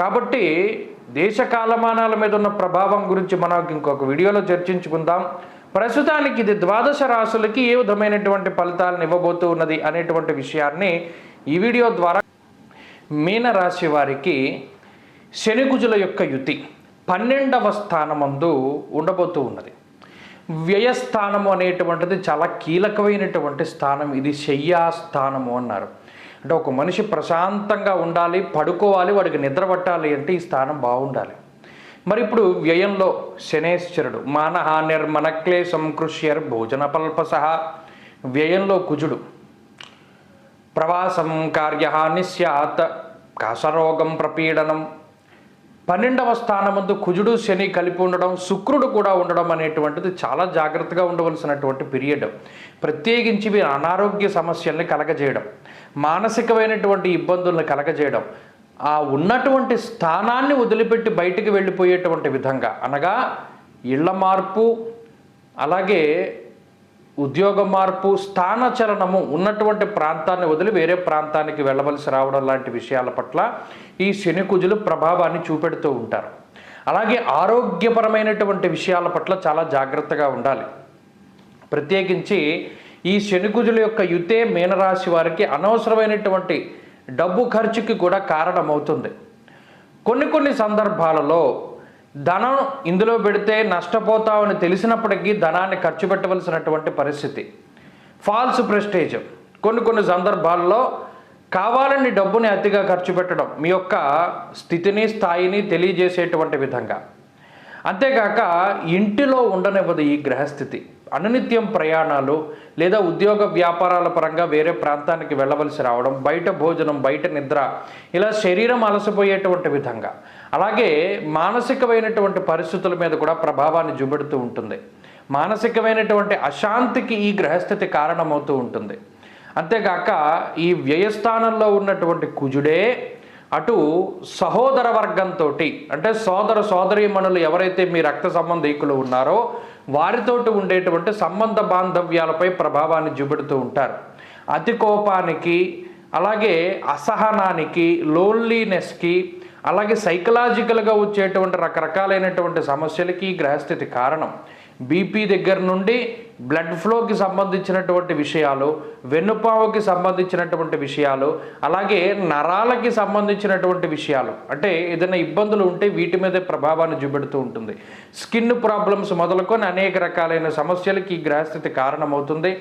కాబట్టి దేశ కాలమానాల మీద ఉన్న ప్రభావం గురించి మనం ఇంకొక వీడియోలో చర్చించుకుందాం. ప్రస్తుతానికి ఇది ద్వాదశ రాశులకి ఏ విధమైనటువంటి ఫలితాలను ఇవ్వబోతూ ఉన్నది అనేటువంటి విషయాన్ని ఈ వీడియో ద్వారా మీనరాశి వారికి శనికుజుల యొక్క యుతి పన్నెండవ స్థానమందు ఉండబోతూ ఉన్నది. వ్యయస్థానము అనేటువంటిది చాలా కీలకమైనటువంటి స్థానం. ఇది శయ్యా స్థానము అన్నారు. అంటే ఒక మనిషి ప్రశాంతంగా ఉండాలి పడుకోవాలి వాడికి నిద్ర పట్టాలి అంటే ఈ స్థానం బాగుండాలి. మరి ఇప్పుడు వ్యయంలో శనేశ్వరుడు మానహ మనక్లే సంకృష్యర్ భోజన సహా వ్యయంలో కుజుడు ప్రవాసం కార్యహాని స్యాత్ కాసరోగం ప్రపీడనం. పన్నెండవ స్థానమందు కుజుడు శని కలిపి ఉండడం శుక్రుడు కూడా ఉండడం అనేటువంటిది చాలా జాగ్రత్తగా ఉండవలసినటువంటి పీరియడ్. ప్రత్యేకించి వీరి అనారోగ్య సమస్యల్ని కలగజేయడం. మానసికమైనటువంటి ఇబ్బందులను కలగజేయడం ఆ ఉన్నటువంటి స్థానాన్ని వదిలిపెట్టి బయటికి వెళ్ళిపోయేటువంటి విధంగా అనగా ఇళ్ళ మార్పు అలాగే ఉద్యోగ మార్పు స్థానచలనము ఉన్నటువంటి ప్రాంతాన్ని వదిలి వేరే ప్రాంతానికి వెళ్ళవలసి రావడం లాంటి విషయాల పట్ల ఈ శనికుజులు ప్రభావాన్ని చూపెడుతూ ఉంటారు. అలాగే ఆరోగ్యపరమైనటువంటి విషయాల పట్ల చాలా జాగ్రత్తగా ఉండాలి. ప్రత్యేకించి ఈ శనిగుజుల యొక్క యుతే మీనరాశి వారికి అనవసరమైనటువంటి డబ్బు ఖర్చుకి కూడా కారణమవుతుంది. కొన్ని కొన్ని సందర్భాలలో ధనం ఇందులో పెడితే నష్టపోతామని తెలిసినప్పటికీ ధనాన్ని ఖర్చు పెట్టవలసినటువంటి పరిస్థితి. False prestige. కొన్ని కొన్ని సందర్భాల్లో కావాలని డబ్బుని అతిగా ఖర్చు పెట్టడం మీ యొక్క స్థితిని స్థాయిని తెలియజేసేటువంటి విధంగా. అంతేకాక ఇంటిలో ఉండనివ్వదు ఈ గ్రహస్థితి. అనునిత్యం ప్రయాణాలు లేదా ఉద్యోగ వ్యాపారాల పరంగా వేరే ప్రాంతానికి వెళ్ళవలసి రావడం బయట భోజనం బయట నిద్ర ఇలా శరీరం అలసిపోయేటువంటి విధంగా. అలాగే మానసికమైనటువంటి పరిస్థితుల మీద కూడా ప్రభావాన్ని చూపెడుతూ ఉంటుంది. మానసికమైనటువంటి అశాంతికి ఈ గ్రహస్థితి కారణమవుతూ ఉంటుంది. అంతేగాక ఈ వ్యయస్థానంలో ఉన్నటువంటి కుజుడే అటు సహోదర వర్గంతో అంటే సోదర సోదరీమణులు ఎవరైతే మీ రక్త సంబంధీకులు ఉన్నారో వారితోటి ఉండేటువంటి సంబంధ బాంధవ్యాలపై ప్రభావాన్ని చూపెడుతూ ఉంటారు. అతి కోపానికి అలాగే అసహనానికి లోన్లీనెస్కి అలాగే సైకలాజికల్గా వచ్చేటువంటి రకరకాలైనటువంటి సమస్యలకి ఈ గ్రహస్థితి కారణం. బీపీ దగ్గర నుండి బ్లడ్ ఫ్లోకి సంబంధించినటువంటి విషయాలు వెన్నుపావుకి సంబంధించినటువంటి విషయాలు అలాగే నరాలకి సంబంధించినటువంటి విషయాలు. అంటే ఏదైనా ఇబ్బందులు ఉంటే వీటి మీద ప్రభావాన్ని చూపెడుతూ ఉంటుంది. స్కిన్ ప్రాబ్లమ్స్ మొదలుకొని అనేక రకాలైన సమస్యలకి ఈ గ్రహస్థితి కారణమవుతుంది.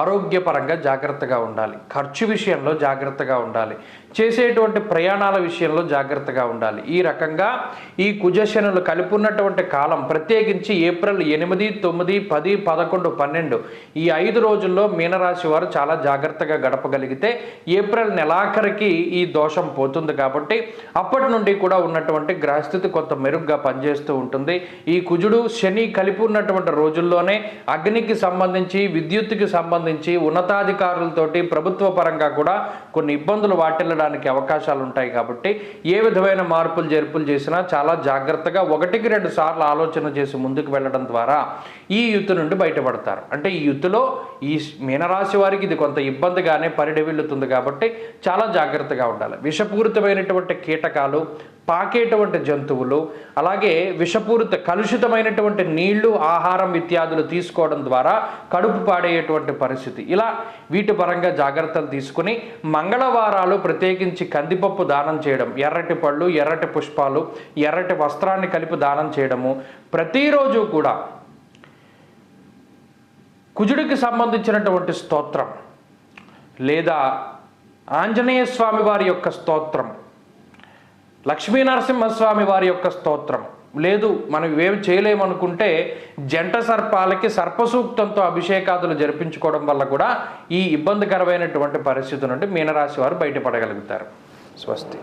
ఆరోగ్యపరంగా జాగ్రత్తగా ఉండాలి. ఖర్చు విషయంలో జాగ్రత్తగా ఉండాలి. చేసేటువంటి ప్రయాణాల విషయంలో జాగ్రత్తగా ఉండాలి. ఈ రకంగా ఈ కుజశనులు కలిపి ఉన్నటువంటి కాలం ప్రత్యేకించి ఏప్రిల్ ఎనిమిది తొమ్మిది పది పదకొండు పన్నెండు ఈ ఐదు రోజుల్లో మీనరాశి వారు చాలా జాగ్రత్తగా గడపగలిగితే ఏప్రిల్ నెలాఖరికి ఈ దోషం పోతుంది కాబట్టి అప్పటి నుండి కూడా ఉన్నటువంటి గ్రహస్థితి కొంత మెరుగ్గా పనిచేస్తూ ఉంటుంది. ఈ కుజుడు శని కలిపి ఉన్నటువంటి రోజుల్లోనే అగ్నికి సంబంధించి విద్యుత్తుకి సంబంధించి సంబంధించి ఉన్నతాధికారులతోటి ప్రభుత్వ పరంగా కూడా కొన్ని ఇబ్బందులు వాటిల్లడానికి అవకాశాలు ఉంటాయి కాబట్టి ఏ విధమైన మార్పులు జరుపులు చేసినా చాలా జాగ్రత్తగా ఒకటికి రెండు సార్లు ఆలోచన చేసి ముందుకు వెళ్ళడం ద్వారా ఈ యుత్తు నుండి బయటపడతారు. అంటే ఈ యుత్తులో ఈ మీనరాశి వారికి ఇది కొంత ఇబ్బందిగానే పరిడవిల్లుతుంది కాబట్టి చాలా జాగ్రత్తగా ఉండాలి. విషపూరితమైనటువంటి కీటకాలు పాకేటువంటి జంతువులు అలాగే విషపూరిత కలుషితమైనటువంటి నీళ్ళు ఆహారం ఇత్యాదులు తీసుకోవడం ద్వారా కడుపు పాడేటువంటి పరిస్థితి. ఇలా వీటి పరంగా జాగ్రత్తలు తీసుకుని మంగళవారాలు ప్రత్యేకించి కందిపప్పు దానం చేయడం ఎర్రటి పళ్ళు ఎర్రటి పుష్పాలు ఎర్రటి వస్త్రాన్ని కలిపి దానం చేయడము ప్రతిరోజు కూడా కుజుడికి సంబంధించినటువంటి స్తోత్రం లేదా ఆంజనేయ స్వామి వారి యొక్క స్తోత్రం లక్ష్మీ నరసింహస్వామి వారి యొక్క స్తోత్రం. లేదు మనం ఇవేమి చేయలేమనుకుంటే జంట సర్పాలకి సర్పసూక్తంతో అభిషేకాదులు జరిపించుకోవడం వల్ల కూడా ఈ ఇబ్బందికరమైనటువంటి పరిస్థితి నుండి మీనరాశి వారు బయటపడగలుగుతారు. స్వస్తి.